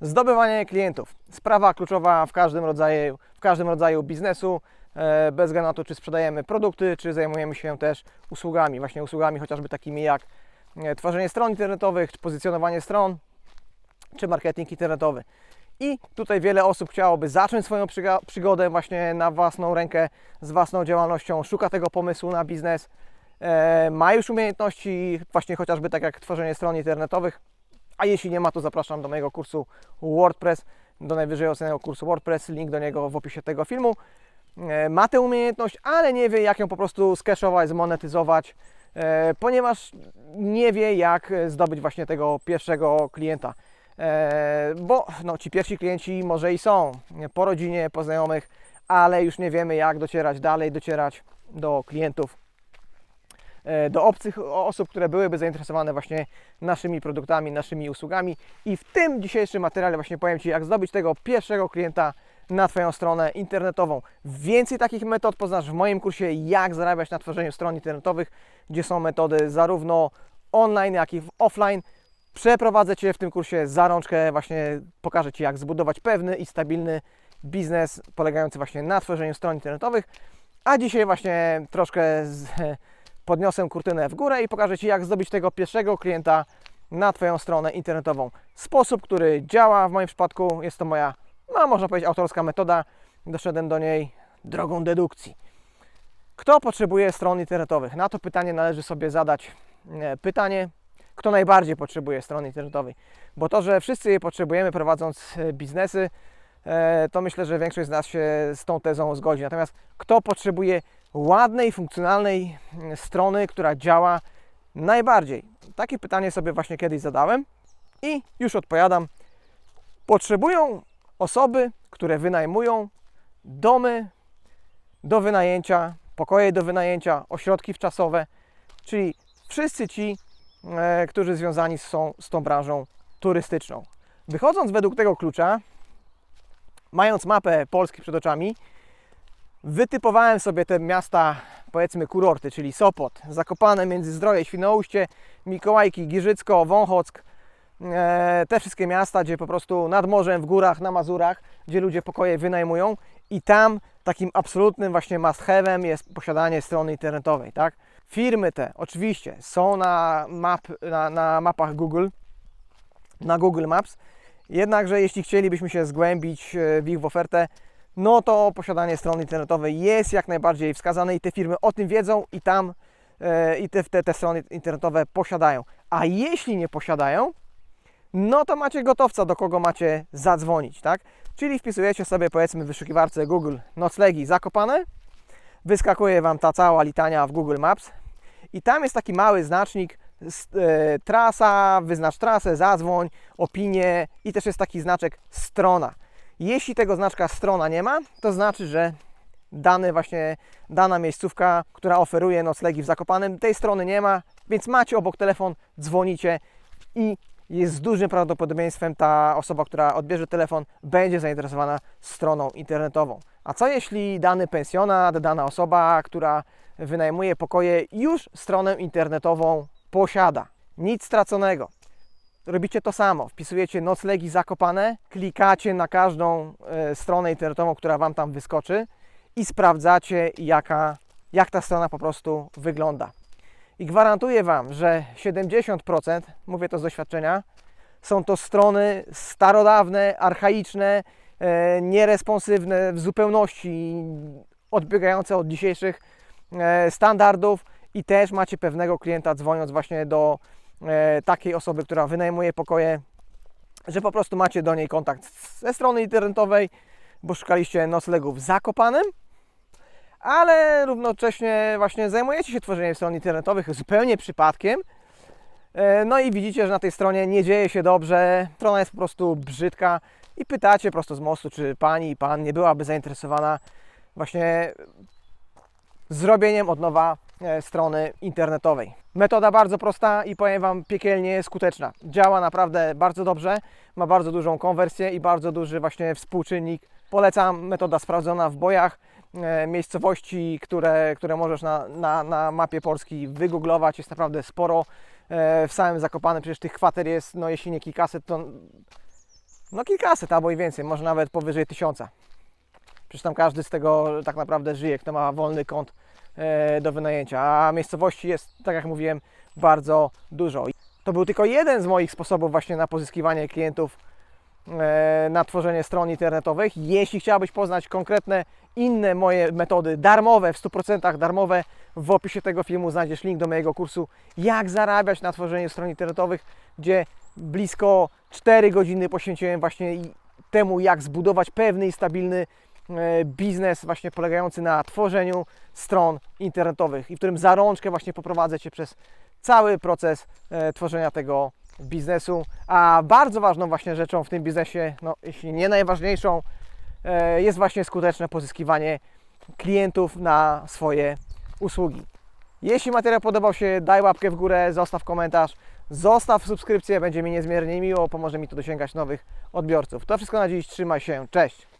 Zdobywanie klientów. Sprawa kluczowa w każdym rodzaju, w każdym rodzaju biznesu, e, bez względu na to, czy sprzedajemy produkty, czy zajmujemy się też usługami. Właśnie usługami chociażby takimi jak e, tworzenie stron internetowych, czy pozycjonowanie stron, czy marketing internetowy. I tutaj wiele osób chciałoby zacząć swoją przygodę właśnie na własną rękę, z własną działalnością, szuka tego pomysłu na biznes, e, ma już umiejętności, właśnie chociażby tak jak tworzenie stron internetowych, a jeśli nie ma, to zapraszam do mojego kursu WordPress, do najwyżej ocenionego kursu WordPress, link do niego w opisie tego filmu. E, Ma tę umiejętność, ale nie wie jak ją po prostu skeszować, zmonetyzować, e, ponieważ nie wie jak zdobyć właśnie tego pierwszego klienta. E, Bo no, ci pierwsi klienci może i są po rodzinie, po znajomych, ale już nie wiemy jak docierać dalej, docierać do klientów do obcych osób, które byłyby zainteresowane właśnie naszymi produktami, naszymi usługami. I w tym dzisiejszym materiale właśnie powiem Ci, jak zdobyć tego pierwszego klienta na Twoją stronę internetową. Więcej takich metod poznasz w moim kursie, jak zarabiać na tworzeniu stron internetowych, gdzie są metody zarówno online, jak i offline. Przeprowadzę Cię w tym kursie za rączkę, właśnie pokażę Ci, jak zbudować pewny i stabilny biznes polegający właśnie na tworzeniu stron internetowych. A dzisiaj właśnie troszkę z, podniosę kurtynę w górę i pokażę Ci, jak zdobyć tego pierwszego klienta na Twoją stronę internetową. Sposób, który działa w moim przypadku, jest to moja, no można powiedzieć, autorska metoda. Doszedłem do niej drogą dedukcji. Kto potrzebuje stron internetowych? Na to pytanie należy sobie zadać e, pytanie, kto najbardziej potrzebuje strony internetowej. Bo to, że wszyscy je potrzebujemy prowadząc e, biznesy, e, to myślę, że większość z nas się z tą tezą zgodzi. Natomiast kto potrzebuje ładnej, funkcjonalnej mm, strony, która działa najbardziej? Takie pytanie sobie właśnie kiedyś zadałem i już odpowiadam. Potrzebują osoby, które wynajmują domy do wynajęcia, pokoje do wynajęcia, ośrodki wczasowe, czyli wszyscy ci, e, którzy związani są z tą branżą turystyczną. Wychodząc według tego klucza, mając mapę Polski przed oczami, wytypowałem sobie te miasta, powiedzmy kurorty, czyli Sopot, Zakopane, Międzyzdroje, Świnoujście, Mikołajki, Giżycko, Wąchock, e, te wszystkie miasta, gdzie po prostu nad morzem, w górach, na Mazurach, gdzie ludzie pokoje wynajmują i tam takim absolutnym właśnie must have'em jest posiadanie strony internetowej, tak? Firmy te oczywiście są na, map, na, na mapach Google, na Google Maps, jednakże jeśli chcielibyśmy się zgłębić e, w ich ofertę, no to posiadanie strony internetowej jest jak najbardziej wskazane i te firmy o tym wiedzą i tam e, i te, te, te strony internetowe posiadają. A jeśli nie posiadają, no to macie gotowca, do kogo macie zadzwonić, tak? Czyli wpisujecie sobie powiedzmy w wyszukiwarce Google noclegi zakopane, wyskakuje Wam ta cała litania w Google Maps i tam jest taki mały znacznik e, trasa, wyznacz trasę, zadzwoń, opinie i też jest taki znaczek strona. Jeśli tego znaczka strona nie ma, to znaczy, że dany właśnie, dana miejscówka, która oferuje noclegi w Zakopanem, tej strony nie ma, więc macie obok telefon, dzwonicie i jest z dużym prawdopodobieństwem ta osoba, która odbierze telefon, będzie zainteresowana stroną internetową. A co jeśli dany pensjonat, dana osoba, która wynajmuje pokoje, już stronę internetową posiada? Nic straconego. Robicie to samo, wpisujecie noclegi zakopane, klikacie na każdą e, stronę internetową, która Wam tam wyskoczy i sprawdzacie, jaka, jak ta strona po prostu wygląda. I gwarantuję Wam, że 70%, mówię to z doświadczenia, są to strony starodawne, archaiczne, e, nieresponsywne w zupełności, odbiegające od dzisiejszych e, standardów i też macie pewnego klienta dzwoniąc właśnie do takiej osoby, która wynajmuje pokoje, że po prostu macie do niej kontakt ze strony internetowej, bo szukaliście noclegów w Zakopanem, ale równocześnie właśnie zajmujecie się tworzeniem stron internetowych zupełnie przypadkiem. E, No i widzicie, że na tej stronie nie dzieje się dobrze, strona jest po prostu brzydka i pytacie prosto z mostu, czy pani i pan nie byłaby zainteresowana właśnie zrobieniem od nowa e, strony internetowej. Metoda bardzo prosta i powiem Wam piekielnie skuteczna. Działa naprawdę bardzo dobrze, ma bardzo dużą konwersję i bardzo duży właśnie współczynnik. Polecam, metoda sprawdzona w bojach, e, miejscowości, które, które możesz na, na, na mapie Polski wygooglować, jest naprawdę sporo. E, w samym Zakopanem przecież tych kwater jest, no jeśli nie kilkaset, to no kilkaset albo i więcej, może nawet powyżej tysiąca. Przecież tam każdy z tego tak naprawdę żyje, kto ma wolny kąt e, do wynajęcia, a miejscowości jest, tak jak mówiłem, bardzo dużo. To był tylko jeden z moich sposobów właśnie na pozyskiwanie klientów e, na tworzenie stron internetowych. Jeśli chciałbyś poznać konkretne inne moje metody darmowe, w 100% darmowe, w opisie tego filmu znajdziesz link do mojego kursu Jak zarabiać na tworzeniu stron internetowych, gdzie blisko 4 godziny poświęciłem właśnie temu, jak zbudować pewny i stabilny e, biznes właśnie polegający na tworzeniu stron internetowych i w którym za rączkę właśnie poprowadzę Cię przez cały proces e, tworzenia tego biznesu. A bardzo ważną właśnie rzeczą w tym biznesie, no jeśli nie najważniejszą, e, jest właśnie skuteczne pozyskiwanie klientów na swoje usługi. Jeśli materiał podobał się, daj łapkę w górę, zostaw komentarz, zostaw subskrypcję, będzie mi niezmiernie miło, pomoże mi to dosięgać nowych odbiorców. To wszystko na dziś, trzymaj się, cześć!